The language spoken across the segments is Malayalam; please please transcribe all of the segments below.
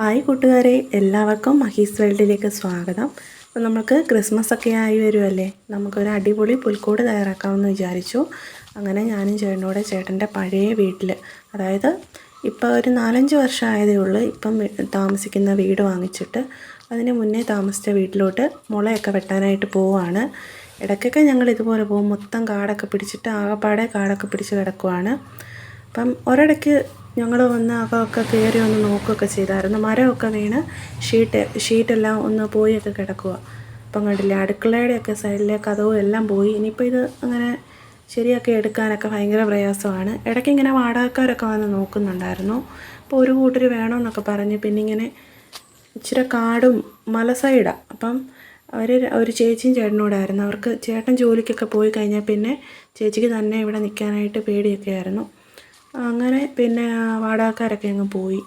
ഹായ് കൂട്ടുകാരെ എല്ലാവർക്കും മഹീസ് വേൾഡിലേക്ക് സ്വാഗതം. അപ്പോൾ നമുക്ക് ക്രിസ്മസ് ഒക്കെ ആയി വരുമല്ലേ നമുക്കൊരു അടിപൊളി പുൽക്കൂട് തയ്യാറാക്കാമെന്ന് വിചാരിച്ചു. അങ്ങനെ ഞാനും ചേട്ടനോടെ ചേട്ടന്റെ പഴയ വീട്ടിൽ അതായത് ഇപ്പോൾ ഒരു നാലഞ്ച് വർഷമായതേ ഉള്ളൂ ഇപ്പം താമസിക്കുന്ന വീട് വാങ്ങിച്ചിട്ട്. അതിന് മുന്നേ താമസിച്ച വീട്ടിലോട്ട് മുളയൊക്കെ വെട്ടാനായിട്ട് പോവുകയാണ് ഇടയ്ക്കൊക്കെ ഞങ്ങൾ ഇതുപോലെ പോകും. മൊത്തം കാടൊക്കെ പിടിച്ചിട്ട് ആകപ്പാടെ കാടൊക്കെ പിടിച്ച് കിടക്കുവാണ്. അപ്പം ഒരിടയ്ക്ക് ഞങ്ങൾ വന്ന് അകമൊക്കെ കയറി ഒന്ന് നോക്കുകയൊക്കെ ചെയ്തായിരുന്നു. മരമൊക്കെ വീണ് ഷീറ്റ് ഷീറ്റെല്ലാം ഒന്ന് പോയൊക്കെ കിടക്കുക അപ്പം കണ്ടില്ലേ അടുക്കളയുടെയൊക്കെ സൈഡിലെ കഥവും എല്ലാം പോയി. ഇനിയിപ്പോൾ ഇത് അങ്ങനെ ശരിയാക്കി എടുക്കാനൊക്കെ ഭയങ്കര പ്രയാസമാണ്. ഇടയ്ക്ക് ഇങ്ങനെ വാടകക്കാരൊക്കെ വന്ന് നോക്കുന്നുണ്ടായിരുന്നു. അപ്പോൾ ഒരു കൂട്ടർ വേണമെന്നൊക്കെ പറഞ്ഞ് പിന്നെ ഇങ്ങനെ ഇച്ചിരി കാടും മല സൈഡാണ് അപ്പം അവർ ഒരു ചേച്ചിയും ചേട്ടനോടായിരുന്നു അവർക്ക് ചേട്ടൻ ജോലിക്കൊക്കെ പോയി കഴിഞ്ഞാൽ പിന്നെ ചേച്ചിക്ക് തന്നെ ഇവിടെ നിൽക്കാനായിട്ട് പേടിയൊക്കെ ആയിരുന്നു. അങ്ങനെ പിന്നെ വാടകക്കാരൊക്കെ അങ്ങ് പോയി.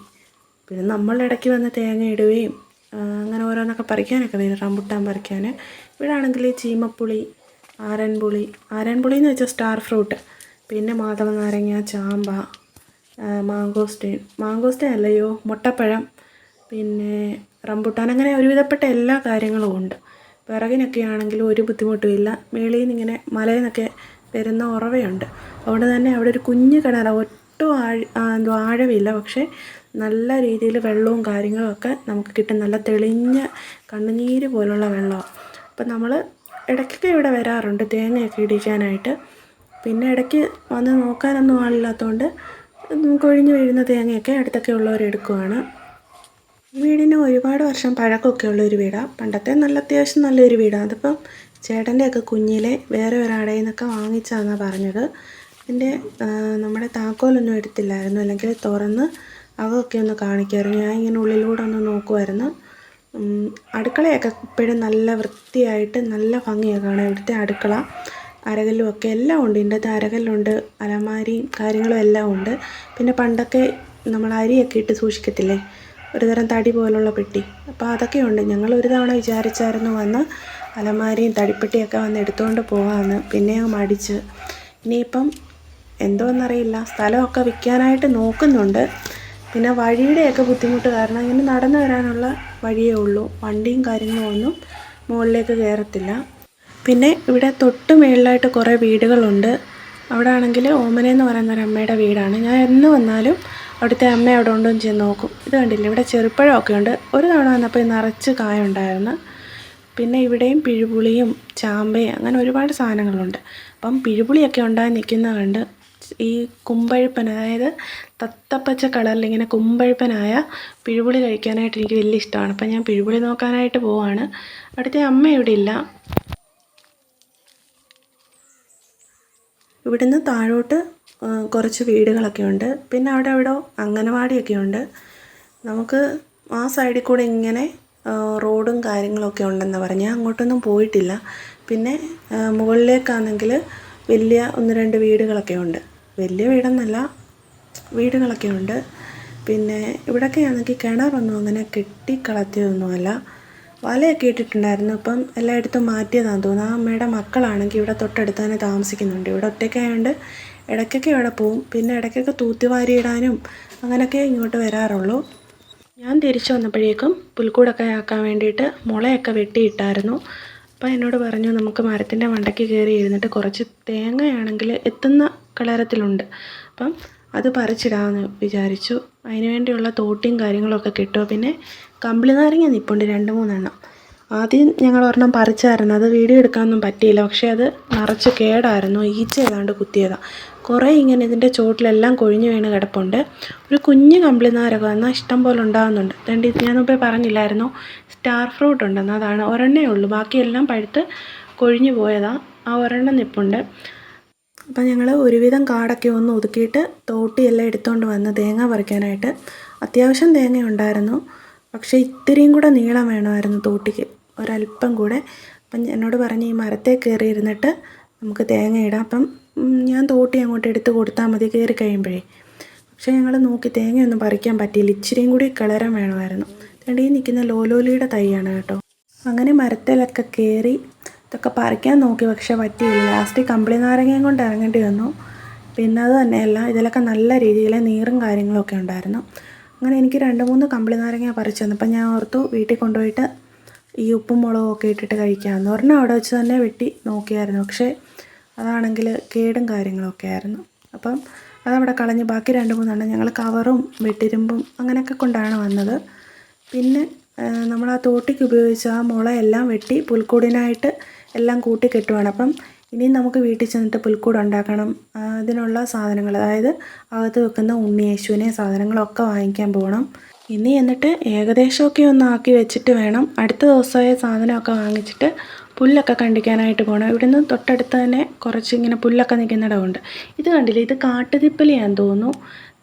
പിന്നെ നമ്മൾ ഇടയ്ക്ക് വന്ന് തേങ്ങ ഇടുകയും അങ്ങനെ ഓരോന്നൊക്കെ പറിക്കാനൊക്കെ വരും റംബുട്ടാൻ പറിക്കാൻ ഇവിടെ ആണെങ്കിൽ ചീമപ്പുളി ആരൻപുളി. ആരൻപുളി എന്ന് വെച്ചാൽ സ്റ്റാർ ഫ്രൂട്ട്. പിന്നെ മാതള നാരങ്ങ ചാമ്പ മാങ്കോസ്റ്റൈൻ മാങ്കോസ്റ്റീൻ അല്ലയോ മുട്ടപ്പഴം പിന്നെ റംബുട്ടാൻ. അങ്ങനെ ഒരുവിധപ്പെട്ട എല്ലാ കാര്യങ്ങളും ഉണ്ട്. വിറകിനൊക്കെ ആണെങ്കിലും ഒരു ബുദ്ധിമുട്ടും ഇല്ല. മേളിൽ നിന്ന് ഇങ്ങനെ മലയിൽ നിന്നൊക്കെ വരുന്ന ഉറവയുണ്ട്. അവിടെ തന്നെ അവിടെ ഒരു കുഞ്ഞു കിണർ ഒട്ടും ആഴ് എന്തോ ആഴമില്ല. പക്ഷേ നല്ല രീതിയിൽ വെള്ളവും കാര്യങ്ങളും ഒക്കെ നമുക്ക് കിട്ടും. നല്ല തെളിഞ്ഞ കണ്ണുനീര് പോലുള്ള വെള്ളമാണ് അപ്പം നമ്മൾ ഇടയ്ക്കൊക്കെ ഇവിടെ വരാറുണ്ട് തേങ്ങയൊക്കെ ഇടിക്കാനായിട്ട്. പിന്നെ ഇടയ്ക്ക് വന്ന് നോക്കാനൊന്നും ആളില്ലാത്തതുകൊണ്ട് കൊഴിഞ്ഞു വീഴുന്ന തേങ്ങയൊക്കെ അടുത്തൊക്കെ ഉള്ളവർ എടുക്കുവാണ്. വീടിന് ഒരുപാട് വർഷം പഴക്കമൊക്കെ ഉള്ള ഒരു വീടാണ് പണ്ടത്തെ നല്ല അത്യാവശ്യം നല്ലൊരു വീടാണ് അതിപ്പം ചേട്ടന്റെയൊക്കെ കുഞ്ഞിലെ വേറെ ഒരാടയിൽ നിന്നൊക്കെ വാങ്ങിച്ചാന്നാണ് പറഞ്ഞത്. എന്റെ നമ്മുടെ താക്കോലൊന്നും എടുത്തില്ലായിരുന്നു. അല്ലെങ്കിൽ തുറന്ന് അകമൊക്കെ ഒന്ന് കാണിക്കുമായിരുന്നു. ഞാൻ ഇങ്ങനെ ഉള്ളിലൂടെ ഒന്ന് നോക്കുമായിരുന്നു. അടുക്കളയൊക്കെ ഇപ്പോഴും നല്ല വൃത്തിയായിട്ട് നല്ല ഭംഗിയൊക്കെ കാണാം ഇവിടുത്തെ അടുക്കള അരകല്ലും ഒക്കെ എല്ലാം ഉണ്ട്. അകത്ത് അരകല്ലുണ്ട് അലമാരിയും കാര്യങ്ങളും എല്ലാം ഉണ്ട്. പിന്നെ പണ്ടൊക്കെ നമ്മൾ അരിയൊക്കെ ഇട്ട് സൂക്ഷിക്കത്തില്ലേ? ഒരു തരം തടി പോലുള്ള പെട്ടി. അപ്പോൾ അതൊക്കെ ഉണ്ട്. ഞങ്ങൾ ഒരു തവണ വിചാരിച്ചായിരുന്നു വന്ന് അലമാരിയും തടിപ്പെട്ടിയൊക്കെ വന്ന് എടുത്തുകൊണ്ട് പോകാമെന്ന് പിന്നെ മടിച്ച്. ഇനിയിപ്പം എന്തോന്നറിയില്ല. സ്ഥലമൊക്കെ വിൽക്കാനായിട്ട് നോക്കുന്നുണ്ട്. പിന്നെ വഴിയുടെയൊക്കെ ബുദ്ധിമുട്ട് കാരണം ഇങ്ങനെ നടന്നു വരാനുള്ള വഴിയേ ഉള്ളൂ. വണ്ടിയും കാര്യങ്ങളും ഒന്നും മുകളിലേക്ക് കയറത്തില്ല. പിന്നെ ഇവിടെ തൊട്ട് മേളിലായിട്ട് കുറേ വീടുകളുണ്ട്. അവിടെ ആണെങ്കിൽ ഓമനയെന്ന് പറയുന്ന ഒരു അമ്മയുടെ വീടാണ്. ഞാൻ എന്ന് വന്നാലും അവിടുത്തെ അമ്മ അവിടെ ഉണ്ടോ എന്ന് ചെന്ന് നോക്കും. ഇത് കണ്ടില്ല? ഇവിടെ ചെറുപ്പഴമൊക്കെ ഉണ്ട്. ഒരു തവണ വന്നപ്പോൾ നിറച്ച് കായ ഉണ്ടായിരുന്നു. പിന്നെ ഇവിടെയും പിഴുപുളിയും ചാമ്പയും അങ്ങനെ ഒരുപാട് സാധനങ്ങളുണ്ട്. അപ്പം പിഴുപുളിയൊക്കെ ഉണ്ടായി നിൽക്കുന്ന കണ്ട് ഈ കുമ്പഴുപ്പൻ അതായത് തത്തപ്പച്ച കളറിൽ ഇങ്ങനെ കുമ്പഴുപ്പനായ പിഴുപുളി കഴിക്കാനായിട്ട് എനിക്ക് വലിയ ഇഷ്ടമാണ്. അപ്പം ഞാൻ പിഴുപുളി നോക്കാനായിട്ട് പോവാണ്. അവിടുത്തെ അമ്മ ഇവിടെ ഇല്ല. ഇവിടുന്ന് താഴോട്ട് കുറച്ച് വീടുകളൊക്കെ ഉണ്ട്. പിന്നെ അവിടെ അവിടെ അംഗനവാടിയൊക്കെ ഉണ്ട്. നമുക്ക് ആ സൈഡിൽ കൂടെ ഇങ്ങനെ റോഡും കാര്യങ്ങളൊക്കെ ഉണ്ടെന്ന് പറഞ്ഞ്. അങ്ങോട്ടൊന്നും പോയിട്ടില്ല. പിന്നെ മുകളിലേക്കാണെങ്കിൽ വലിയ ഒന്ന് രണ്ട് വീടുകളൊക്കെ ഉണ്ട്. വലിയ വീടെന്നല്ല വീടുകളൊക്കെ ഉണ്ട്. പിന്നെ ഇവിടെയൊക്കെ ആണെങ്കിൽ കിണറൊന്നും അങ്ങനെ കെട്ടിക്കളത്തിയതൊന്നുമല്ല വലയൊക്കെ ഇട്ടിട്ടുണ്ടായിരുന്നു. ഇപ്പം എല്ലായിടത്തും മാറ്റിയതാണെന്ന് തോന്നുന്നു. ആ അമ്മയുടെ മക്കളാണെങ്കിൽ ഇവിടെ തൊട്ടടുത്ത് തന്നെ താമസിക്കുന്നുണ്ട്. ഇവിടെ ഒറ്റയ്ക്കായതുകൊണ്ട് ഇടയ്ക്കൊക്കെ ഇവിടെ പോവും. പിന്നെ ഇടയ്ക്കൊക്കെ തൂത്തിവാരി ഇടാനും അങ്ങനെയൊക്കെ ഇങ്ങോട്ട് വരാറുള്ളൂ. ഞാൻ തിരിച്ചു വന്നപ്പോഴേക്കും പുൽക്കൂടൊക്കെ ആക്കാൻ വേണ്ടിയിട്ട് മുളയൊക്കെ വെട്ടിയിട്ടായിരുന്നു. അപ്പോൾ എന്നോട് പറഞ്ഞു നമുക്ക് മരത്തിന്റെ മണ്ടയ്ക്ക് കയറി ഇരുന്നിട്ട് കുറച്ച് തേങ്ങയാണെങ്കിൽ എത്തുന്ന കളരത്തിലുണ്ട്. അപ്പം അത് പറിച്ചിടാമെന്ന് വിചാരിച്ചു. അതിന് വേണ്ടിയുള്ള തോട്ടിയും കാര്യങ്ങളൊക്കെ കിട്ടുമോ പിന്നെ കമ്പിളി നാരങ്ങ നിപ്പുണ്ട് രണ്ട് മൂന്നെണ്ണം. ആദ്യം ഞങ്ങൾ ഒരെണ്ണം പറിച്ചായിരുന്നു. അത് വീഡിയോ എടുക്കാനൊന്നും പറ്റിയില്ല. പക്ഷേ അത് നിറച്ച് കേടായിരുന്നു. ഈച്ച ഏതാണ്ട് കുത്തിയതാണ് കുറേ ഇങ്ങനെ ഇതിന്റെ ചോട്ടിലെല്ലാം കൊഴിഞ്ഞു വീണ് കിടപ്പുണ്ട്. ഒരു കുഞ്ഞു കമ്പിളി നാരകം എന്നാൽ ഇഷ്ടം പോലെ ഉണ്ടാകുന്നുണ്ട്. രണ്ട് ഞാൻ മുമ്പേ പറഞ്ഞില്ലായിരുന്നു. സ്റ്റാർ ഫ്രൂട്ട് ഉണ്ടെന്ന്. അതാണ് ഒരെണ്ണേ ഉള്ളൂ. ബാക്കിയെല്ലാം പഴുത്ത് കൊഴിഞ്ഞു പോയതാണ് ആ ഒരെണ്ണം നിപ്പുണ്ട്. അപ്പം ഞങ്ങൾ ഒരുവിധം കാടൊക്കെ ഒന്ന് ഒതുക്കിയിട്ട് തോട്ടിയെല്ലാം എടുത്തുകൊണ്ട് വന്ന് തേങ്ങ പറിക്കാനായിട്ട് അത്യാവശ്യം തേങ്ങ ഉണ്ടായിരുന്നു. പക്ഷേ ഇത്തിരിയും കൂടെ നീളം വേണമായിരുന്നു തോട്ടിക്ക്. ഒരല്പം കൂടെ. അപ്പം എന്നോട് പറഞ്ഞ് ഈ മരത്തെ കയറി ഇരുന്നിട്ട് നമുക്ക് തേങ്ങ ഇടാം. അപ്പം ഞാൻ തോട്ടി അങ്ങോട്ട് എടുത്ത് കൊടുത്താൽ മതി കയറി കഴിയുമ്പോഴേ. പക്ഷേ ഞങ്ങൾ നോക്കി തേങ്ങയൊന്നും പറിക്കാൻ പറ്റിയില്ല. ഇച്ചിരിയും കൂടി കളരാൻ വേണമായിരുന്നു. ഈ നിൽക്കുന്ന ലോലോലിയുടെ തൈയാണ് കേട്ടോ. അങ്ങനെ മരത്തിലൊക്കെ കയറി ഇതൊക്കെ പറിക്കാൻ നോക്കി പക്ഷേ പറ്റിയില്ല. ലാസ്റ്റ് കമ്പിളി നാരങ്ങയും കൊണ്ട് ഇറങ്ങേണ്ടി വന്നു. പിന്നെ അത് തന്നെയല്ല ഇതിലൊക്കെ നല്ല രീതിയിൽ നീറും കാര്യങ്ങളൊക്കെ ഉണ്ടായിരുന്നു. അങ്ങനെ എനിക്ക് രണ്ട് മൂന്ന് കമ്പിളി നാരങ്ങ പറിച്ചു തന്നു അപ്പം ഞാൻ ഓർത്തു വീട്ടിൽ കൊണ്ടുപോയിട്ട് ഈ ഉപ്പും മുളകും ഒക്കെ ഇട്ടിട്ട് കഴിക്കാമെന്ന് പറഞ്ഞാൽ അവിടെ വെച്ച് തന്നെ വെട്ടി നോക്കിയായിരുന്നു. പക്ഷേ അതാണെങ്കിൽ കേടും കാര്യങ്ങളൊക്കെ ആയിരുന്നു. അപ്പം അതവിടെ കളഞ്ഞ് ബാക്കി രണ്ട് മൂന്നെണ്ണം ഞങ്ങൾ കവറും വെട്ടിരുമ്പും അങ്ങനെയൊക്കെ കൊണ്ടാണ് വന്നത്. പിന്നെ നമ്മൾ ആ തോട്ടിക്ക് ഉപയോഗിച്ച ആ മുളയെല്ലാം വെട്ടി പുൽക്കൂടിനായിട്ട് എല്ലാം കൂട്ടി കെട്ടുവാണ്. അപ്പം ഇനി നമുക്ക് വീട്ടിൽ ചെന്നിട്ട് പുൽക്കൂട് ഉണ്ടാക്കണം. അതിനുള്ള സാധനങ്ങൾ അതായത് അകത്ത് വെക്കുന്ന ഉണ്ണിയേശുവിനെ സാധനങ്ങളൊക്കെ വാങ്ങിക്കാൻ പോകണം. ഇനി എന്നിട്ട് ഏകദേശമൊക്കെ ഒന്ന് ആക്കി വെച്ചിട്ട് വേണം. അടുത്ത ദിവസമായ സാധനമൊക്കെ വാങ്ങിച്ചിട്ട് പുല്ലൊക്കെ കണ്ടിക്കാനായിട്ട് പോകണം ഇവിടുന്ന് തൊട്ടടുത്ത് തന്നെ കുറച്ച് ഇങ്ങനെ പുല്ലൊക്കെ നിൽക്കുന്നിടമുണ്ട്. ഇത് കണ്ടില്ലേ? ഇത് കാട്ടുതിപ്പലിയാന്ന് തോന്നുന്നു.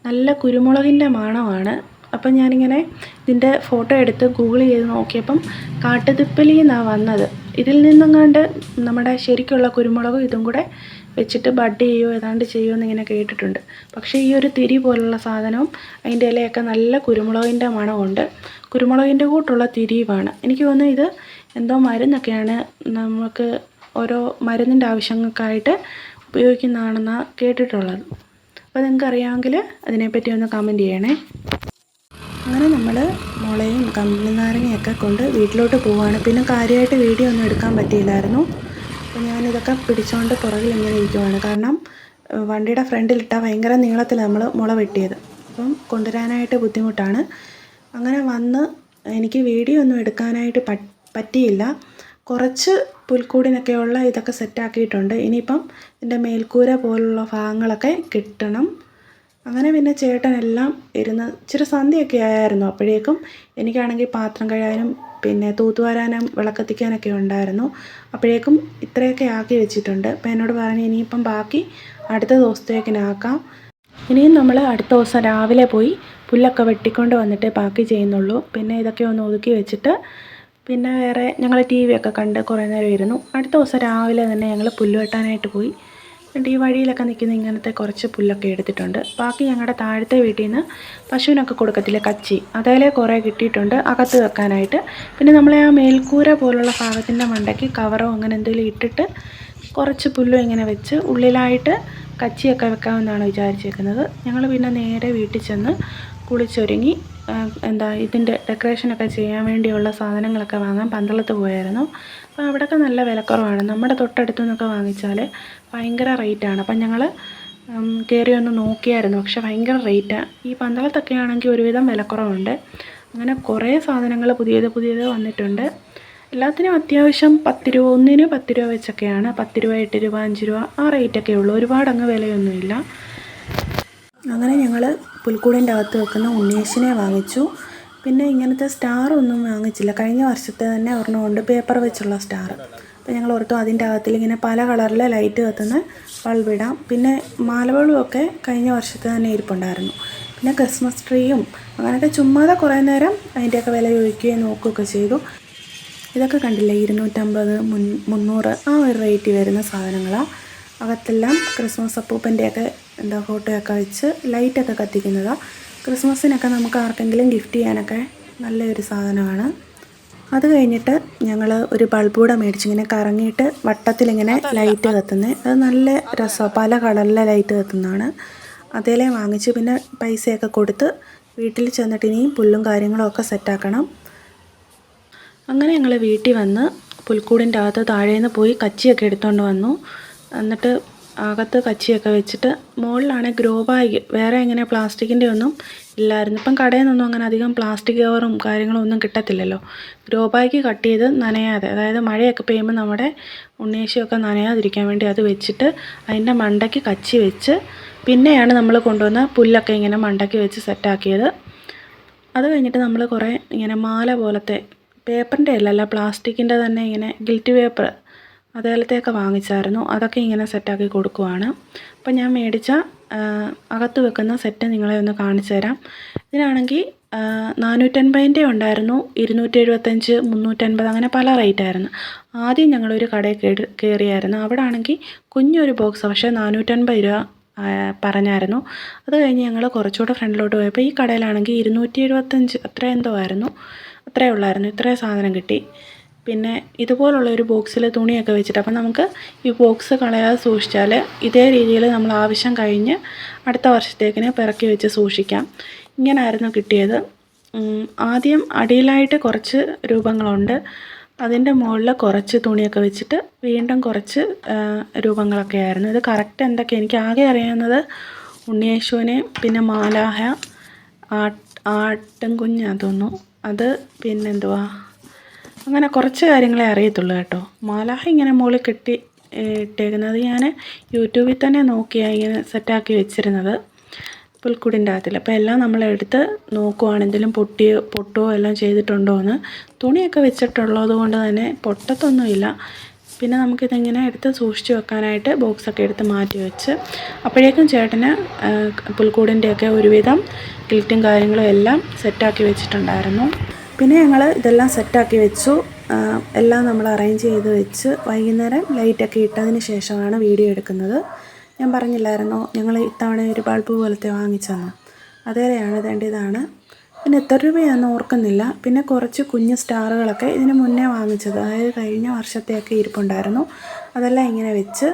നല്ല കുരുമുളകിന്റെ മണമാണ്. അപ്പം ഞാനിങ്ങനെ ഇതിന്റെ ഫോട്ടോ എടുത്ത് ഗൂഗിൾ ചെയ്ത് നോക്കിയപ്പം കാട്ടുതിപ്പലി എന്നാണ് വന്നത്. ഇതിൽ നിന്നും നിന്നെങ്ങാണ്ട് നമ്മുടെ ശരിക്കുള്ള കുരുമുളകും ഇതും കൂടെ വെച്ചിട്ട് ബഡ് ചെയ്യുമോ ഏതാണ്ട് ചെയ്യുമോ എന്നിങ്ങനെ കേട്ടിട്ടുണ്ട്. പക്ഷേ ഈ ഒരു തിരി പോലുള്ള സാധനവും അതിന്റെ ഇലയൊക്കെ നല്ല കുരുമുളകിന്റെ മണമുണ്ട്. കുരുമുളകിന്റെ കൂട്ടുള്ള തിരിയുമാണ്. എനിക്ക് തോന്നുന്നു ഇത് എന്തോ മരുന്നൊക്കെയാണ് നമുക്ക് ഓരോ മരുന്നിന്റെ ആവശ്യങ്ങൾക്കായിട്ട് ഉപയോഗിക്കുന്നതാണെന്നാണ് കേട്ടിട്ടുള്ളത്. അപ്പോൾ നിങ്ങൾക്ക് അറിയാമെങ്കിൽ അതിനെപ്പറ്റി ഒന്ന് കമന്റ് ചെയ്യണേ. അങ്ങനെ നമ്മൾ മുളയും കമ്പിളി നാരങ്ങയൊക്കെ കൊണ്ട് വീട്ടിലോട്ട് പോവുകയാണ് പിന്നെ കാര്യമായിട്ട് വീഡിയോ ഒന്നും എടുക്കാൻ പറ്റിയില്ലായിരുന്നു. അപ്പോൾ ഞാനിതൊക്കെ പിടിച്ചുകൊണ്ട് പുറകിൽ ഇങ്ങനെ ഇരിക്കുവാണ്. കാരണം വണ്ടിയുടെ ഫ്രണ്ടിലിട്ടാൽ ഭയങ്കര നീളത്തിൽ നമ്മൾ മുള വെട്ടിയത്. അപ്പം കൊണ്ടുവരാനായിട്ട് ബുദ്ധിമുട്ടാണ്. അങ്ങനെ വന്ന് എനിക്ക് വീഡിയോ ഒന്നും എടുക്കാനായിട്ട് പറ്റ് പറ്റിയില്ല. കുറച്ച് പുൽക്കൂടിനൊക്കെയുള്ള ഇതൊക്കെ സെറ്റാക്കിയിട്ടുണ്ട്. ഇനിയിപ്പം ഇതിന്റെ മേൽക്കൂര പോലുള്ള ഭാഗങ്ങളൊക്കെ കിട്ടണം. അങ്ങനെ പിന്നെ ചേട്ടനെല്ലാം ഇരുന്ന് ഇച്ചിരി സന്ധ്യയൊക്കെ ആയിരുന്നു അപ്പോഴേക്കും എനിക്കാണെങ്കിൽ പാത്രം കഴിയാനും പിന്നെ തൂത്തുവാരാനും വിളക്കത്തിക്കാനൊക്കെ ഉണ്ടായിരുന്നു. അപ്പോഴേക്കും ഇത്രയൊക്കെ ആക്കി വെച്ചിട്ടുണ്ട്. അപ്പോൾ എന്നോട് പറഞ്ഞു ഇനിയിപ്പം ബാക്കി അടുത്ത ദിവസത്തേക്കിനാക്കാം ഇനിയും നമ്മൾ അടുത്ത ദിവസം രാവിലെ പോയി പുല്ലൊക്കെ വെട്ടിക്കൊണ്ട് വന്നിട്ട് ബാക്കി ചെയ്യുന്നുള്ളൂ. പിന്നെ ഇതൊക്കെ ഒന്ന് ഒതുക്കി വെച്ചിട്ട് പിന്നെ വേറെ ഞങ്ങൾ ടി വി ഒക്കെ കണ്ട് കുറേ നേരം ഇരുന്നു. അടുത്ത ദിവസം രാവിലെ തന്നെ ഞങ്ങൾ പുല്ല് വെട്ടാനായിട്ട് പോയി. എന്നിട്ട് ഈ വഴിയിലൊക്കെ നിൽക്കുന്ന ഇങ്ങനത്തെ കുറച്ച് പുല്ലൊക്കെ എടുത്തിട്ടുണ്ട്. ബാക്കി ഞങ്ങളുടെ താഴത്തെ വീട്ടിൽ നിന്ന് പശുവിനൊക്കെ കൊടുക്കത്തില്ല കച്ചി. അതേലെ കുറേ കിട്ടിയിട്ടുണ്ട് അകത്ത് വെക്കാനായിട്ട്. പിന്നെ നമ്മളെ ആ മേൽക്കൂര പോലുള്ള ഭാഗത്തിന്റെ മണ്ടയ്ക്ക് കവറോ അങ്ങനെ എന്തെങ്കിലും ഇട്ടിട്ട് കുറച്ച് പുല്ലും ഇങ്ങനെ വെച്ച് ഉള്ളിലായിട്ട് കച്ചിയൊക്കെ വെക്കാമെന്നാണ് വിചാരിച്ചേക്കുന്നത്. ഞങ്ങൾ പിന്നെ നേരെ വീട്ടിൽ ചെന്ന് കുളിച്ചൊരുങ്ങി എന്താ ഇതിന്റെ ഡെക്കറേഷനൊക്കെ ചെയ്യാൻ വേണ്ടിയുള്ള സാധനങ്ങളൊക്കെ വാങ്ങാൻ പന്തളത്ത് പോയായിരുന്നു. അപ്പോൾ അവിടെയൊക്കെ നല്ല വിലക്കുറവാണ്. നമ്മുടെ തൊട്ടടുത്തു നിന്നൊക്കെ വാങ്ങിച്ചാൽ ഭയങ്കര റേറ്റാണ് അപ്പം ഞങ്ങൾ കയറി ഒന്ന് നോക്കിയായിരുന്നു. പക്ഷെ ഭയങ്കര റേറ്റാണ് ഈ പന്തളത്തൊക്കെ ആണെങ്കിൽ ഒരുവിധം വിലക്കുറവുണ്ട്. അങ്ങനെ കുറേ സാധനങ്ങൾ പുതിയത് പുതിയത് വന്നിട്ടുണ്ട്. എല്ലാത്തിനും അത്യാവശ്യം പത്ത് രൂപ ഒന്നിന് പത്ത് രൂപ വെച്ചൊക്കെയാണ്. പത്ത് രൂപ എട്ട് രൂപ അഞ്ച് രൂപ ആ റേറ്റൊക്കെ ഉള്ളൂ. ഒരുപാട് അങ്ങ് വിലയൊന്നുമില്ല. അങ്ങനെ ഞങ്ങൾ പുൽക്കൂടിന്റെ അകത്ത് വെക്കുന്ന ഉണ്ണിയേശിനെ വാങ്ങിച്ചു. പിന്നെ ഇങ്ങനത്തെ സ്റ്റാർ ഒന്നും വാങ്ങിച്ചില്ല. കഴിഞ്ഞ വർഷത്തെ തന്നെ ഒരെണ്ണം ഉണ്ട്. പേപ്പർ വെച്ചുള്ള സ്റ്റാർ. അപ്പോൾ ഞങ്ങൾ ഓർത്തു അതിന്റെ അകത്തിൽ ഇങ്ങനെ പല കളറിലെ ലൈറ്റ് കത്തുന്ന ബൾബിടാം പിന്നെ മാലബൾബൊക്കെ കഴിഞ്ഞ വർഷത്തെ തന്നെ ഇരിപ്പുണ്ടായിരുന്നു. പിന്നെ ക്രിസ്മസ് ട്രീയും അങ്ങനെയൊക്കെ ചുമ്മാതെ കുറേ നേരം അതിന്റെയൊക്കെ വില ചോദിക്കുകയും നോക്കുകയൊക്കെ ചെയ്തു. ഇതൊക്കെ കണ്ടില്ലേ? ഇരുന്നൂറ്റമ്പത് മുൻ മുന്നൂറ് ആ ഒരു റേറ്റ് വരുന്ന സാധനങ്ങളാണ് അകത്തെല്ലാം ക്രിസ്മസ് അപ്പൂപ്പന്റെയൊക്കെ എന്താ ഫോട്ടോയൊക്കെ വെച്ച് ലൈറ്റൊക്കെ കത്തിക്കുന്നതാണ് ക്രിസ്മസിനൊക്കെ നമുക്ക് ആർക്കെങ്കിലും ഗിഫ്റ്റ് ചെയ്യാനൊക്കെ നല്ലൊരു സാധനമാണ്. അത് കഴിഞ്ഞിട്ട് ഞങ്ങൾ ഒരു ബൾബൂടെ മേടിച്ച് ഇങ്ങനെ കറങ്ങിയിട്ട് വട്ടത്തിലിങ്ങനെ ലൈറ്റ് കത്തുന്നത് അത് നല്ല രസമാണ് പല കളറിലെ ലൈറ്റ് കത്തുന്നതാണ്. അതേലേ വാങ്ങിച്ച് പിന്നെ പൈസയൊക്കെ കൊടുത്ത് വീട്ടിൽ ചെന്നിട്ട് ഇനിയും പുല്ലും കാര്യങ്ങളൊക്കെ സെറ്റാക്കണം. അങ്ങനെ ഞങ്ങൾ വീട്ടിൽ വന്ന് പുൽക്കൂടിന്റെ അകത്ത് താഴേന്ന് പോയി കച്ചിയൊക്കെ എടുത്തുകൊണ്ട് വന്നു. എന്നിട്ട് അകത്ത് കച്ചിയൊക്കെ വെച്ചിട്ട് മുകളിലാണെങ്കിൽ ഗ്രോ ബാഗ് വേറെ ഇങ്ങനെ പ്ലാസ്റ്റിക്കിന്റെ ഒന്നും ഇല്ലായിരുന്നു. ഇപ്പം കടയിൽ നിന്നൊന്നും അങ്ങനെ അധികം പ്ലാസ്റ്റിക് കവറും കാര്യങ്ങളും ഒന്നും കിട്ടത്തില്ലല്ലോ. ഗ്രോ ബാഗ് കട്ട് ചെയ്ത് നനയാതെ അതായത് മഴയൊക്കെ പെയ്യുമ്പോൾ നമ്മുടെ ഉണ്ണേശിയൊക്കെ നനയാതിരിക്കാൻ വേണ്ടി അത് വെച്ചിട്ട് അതിന്റെ മണ്ടയ്ക്ക് കച്ചി വെച്ച് പിന്നെയാണ് നമ്മൾ കൊണ്ടുവന്ന പുല്ലൊക്കെ ഇങ്ങനെ മണ്ടയ്ക്ക് വെച്ച് സെറ്റാക്കിയത്. അത് കഴിഞ്ഞിട്ട് നമ്മൾ കുറേ ഇങ്ങനെ മാല പോലത്തെ പേപ്പറിന്റെ അല്ലല്ല പ്ലാസ്റ്റിക്കിന്റെ തന്നെ ഇങ്ങനെ ഗിൽറ്റ് പേപ്പർ അതേലത്തെയൊക്കെ വാങ്ങിച്ചായിരുന്നു. അതൊക്കെ ഇങ്ങനെ സെറ്റാക്കി കൊടുക്കുവാണ്. അപ്പം ഞാൻ മേടിച്ച അകത്ത് വെക്കുന്ന സെറ്റ് നിങ്ങളെ ഒന്ന് കാണിച്ചു തരാം. ഇതിനാണെങ്കിൽ നാനൂറ്റൻപതിന്റെ ഉണ്ടായിരുന്നു. ഇരുന്നൂറ്റി എഴുപത്തഞ്ച് മുന്നൂറ്റൻപത് അങ്ങനെ പല റേറ്റ് ആയിരുന്നു. ആദ്യം ഞങ്ങളൊരു കടയിൽ കയറി കയറിയായിരുന്നു അവിടെ ആണെങ്കിൽ കുഞ്ഞൊരു ബോക്സ് പക്ഷേ നാനൂറ്റൻപത് രൂപ പറഞ്ഞായിരുന്നു. അത് കഴിഞ്ഞ് ഞങ്ങൾ കുറച്ചുകൂടെ ഫ്രണ്ടിലോട്ട് പോയപ്പോൾ ഈ കടയിലാണെങ്കിൽ ഇരുന്നൂറ്റി എഴുപത്തഞ്ച് അത്ര എന്തോ ആയിരുന്നു. അത്രയേ ഉള്ളായിരുന്നു. ഇത്രയും സാധനം കിട്ടി. പിന്നെ ഇതുപോലുള്ള ഒരു ബോക്സിൽ തുണിയൊക്കെ വെച്ചിട്ട് അപ്പം നമുക്ക് ഈ ബോക്സ് കളയാതെ സൂക്ഷിച്ചാൽ ഇതേ രീതിയിൽ നമ്മൾ ആവശ്യം കഴിഞ്ഞ് അടുത്ത വർഷത്തേക്കിന് പിറക്കി വെച്ച് സൂക്ഷിക്കാം. ഇങ്ങനായിരുന്നു കിട്ടിയത്. ആദ്യം അടിയിലായിട്ട് കുറച്ച് രൂപങ്ങളുണ്ട്. അതിന്റെ മുകളിൽ കുറച്ച് തുണിയൊക്കെ വെച്ചിട്ട് വീണ്ടും കുറച്ച് രൂപങ്ങളൊക്കെ ആയിരുന്നു. ഇത് കറക്റ്റ് എന്തൊക്കെ? എനിക്ക് ആകെ അറിയാവുന്നത് ഉണ്ണിയേശുവിനെ പിന്നെ മാലാഹ ആട്ടും കുഞ്ഞാ തോന്നുന്നു. അത് പിന്നെന്തുവാ? അങ്ങനെ കുറച്ച് കാര്യങ്ങളെ അറിയത്തുള്ളൂ കേട്ടോ. മാലാഹ ഇങ്ങനെ മുകളിൽ കെട്ടി ഇട്ടേക്കുന്നത് ഞാൻ യൂട്യൂബിൽ തന്നെ നോക്കിയാണ് ഇങ്ങനെ സെറ്റാക്കി വെച്ചിരുന്നത് പുൽക്കൂടിന്റെ അകത്തിൽ. അപ്പോൾ എല്ലാം നമ്മളെടുത്ത് നോക്കുവാണ് എന്തെങ്കിലും പൊട്ടിയോ പൊട്ടോ എല്ലാം ചെയ്തിട്ടുണ്ടോ എന്ന് തുണിയൊക്കെ വെച്ചിട്ടുള്ളത് കൊണ്ട് തന്നെ പൊട്ടത്തൊന്നുമില്ല. പിന്നെ നമുക്കിതിങ്ങനെ എടുത്ത് സൂക്ഷിച്ച് വെക്കാനായിട്ട് ബോക്സൊക്കെ എടുത്ത് മാറ്റി വെച്ച് അപ്പോഴേക്കും ചേട്ടന് പുൽക്കൂടിന്റെയൊക്കെ ഒരുവിധം കിൽറ്റും കാര്യങ്ങളും എല്ലാം സെറ്റാക്കി വെച്ചിട്ടുണ്ടായിരുന്നു. പിന്നെ ഞങ്ങൾ ഇതെല്ലാം സെറ്റാക്കി വെച്ചു. എല്ലാം നമ്മൾ അറേഞ്ച് ചെയ്ത് വെച്ച് വൈകുന്നേരം ലൈറ്റൊക്കെ ഇട്ടതിന് ശേഷമാണ് വീഡിയോ എടുക്കുന്നത്. ഞാൻ പറഞ്ഞില്ലായിരുന്നോ ഞങ്ങൾ ഇത്തവണ ഒരു ബൾബ് പോലത്തെ വാങ്ങിച്ചെന്ന് അതേറെയാണ് വേണ്ടിയതാണ് പിന്നെ എത്ര രൂപയാണെന്ന് ഓർക്കുന്നില്ല. പിന്നെ കുറച്ച് കുഞ്ഞ് സ്റ്റാറുകളൊക്കെ ഇതിന് മുന്നേ വാങ്ങിച്ചത്. അതായത് കഴിഞ്ഞ വർഷത്തെയൊക്കെ ഇരിപ്പുണ്ടായിരുന്നു. അതെല്ലാം ഇങ്ങനെ വെച്ച്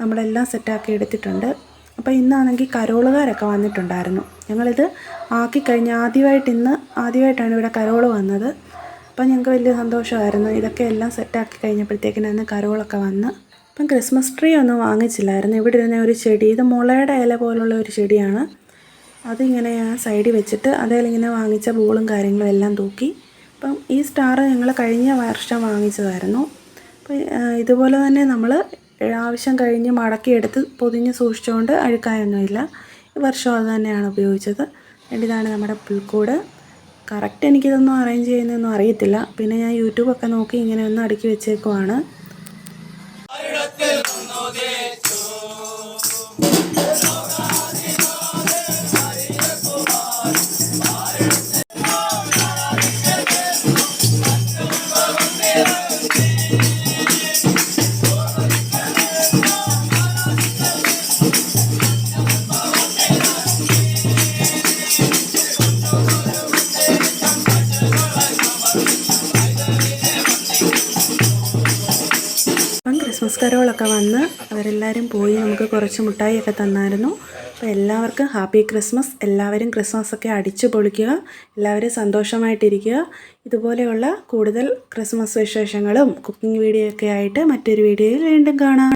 നമ്മളെല്ലാം സെറ്റാക്കി എടുത്തിട്ടുണ്ട്. അപ്പോൾ ഇന്നാണെങ്കിൽ കരോളുകാരൊക്കെ വന്നിട്ടുണ്ടായിരുന്നു. ഞങ്ങളിത് ആക്കി കഴിഞ്ഞ് ആദ്യമായിട്ട് ഇന്ന് ആദ്യമായിട്ടാണ് ഇവിടെ കരോൾ വന്നത്. അപ്പം ഞങ്ങൾക്ക് വലിയ സന്തോഷമായിരുന്നു. ഇതൊക്കെ എല്ലാം സെറ്റാക്കി കഴിഞ്ഞപ്പോഴത്തേക്കിനാണ് കരോളൊക്കെ വന്ന് അപ്പം ക്രിസ്മസ് ട്രീ ഒന്നും വാങ്ങിച്ചില്ലായിരുന്നു. ഇവിടെ ഇരുന്ന ഒരു ചെടി ഇത് മുളയുടെ ഇല പോലുള്ള ഒരു ചെടിയാണ്. അതിങ്ങനെ ആ സൈഡിൽ വെച്ചിട്ട് അതേലിങ്ങനെ വാങ്ങിച്ച ബോളും കാര്യങ്ങളും എല്ലാം തൂക്കി അപ്പം ഈ സ്റ്റാർ ഞങ്ങൾ കഴിഞ്ഞ വർഷം വാങ്ങിച്ചതായിരുന്നു. അപ്പോൾ ഇതുപോലെ തന്നെ നമ്മൾ ആവശ്യം കഴിഞ്ഞ് മടക്കിയെടുത്ത് പൊതിഞ്ഞ് സൂക്ഷിച്ചുകൊണ്ട് അഴുക്കായൊന്നുമില്ല. വർഷം അത് തന്നെയാണ് ഉപയോഗിച്ചത്. ഇതാണ് നമ്മുടെ പുൽക്കൂട്. കറക്റ്റ് എനിക്കിതൊന്നും അറേഞ്ച് ചെയ്യുന്നതൊന്നും അറിയത്തില്ല. പിന്നെ ഞാൻ യൂട്യൂബൊക്കെ നോക്കി ഇങ്ങനെ ഒന്ന് അടുക്കി വെച്ചേക്കുവാണ്. അപ്പം വന്ന് അവരെല്ലാവരും പോയി നമുക്ക് കുറച്ച് മിഠായിയൊക്കെ തന്നായിരുന്നു. അപ്പോൾ എല്ലാവർക്കും ഹാപ്പി ക്രിസ്മസ്. എല്ലാവരും ക്രിസ്മസ് ഒക്കെ അടിച്ചു പൊളിക്കുക. എല്ലാവരും സന്തോഷമായിട്ടിരിക്കുക. ഇതുപോലെയുള്ള കൂടുതൽ ക്രിസ്മസ് വിശേഷങ്ങളും കുക്കിംഗ് വീഡിയോ ഒക്കെ ആയിട്ട് മറ്റൊരു വീഡിയോയിൽ വീണ്ടും കാണാം.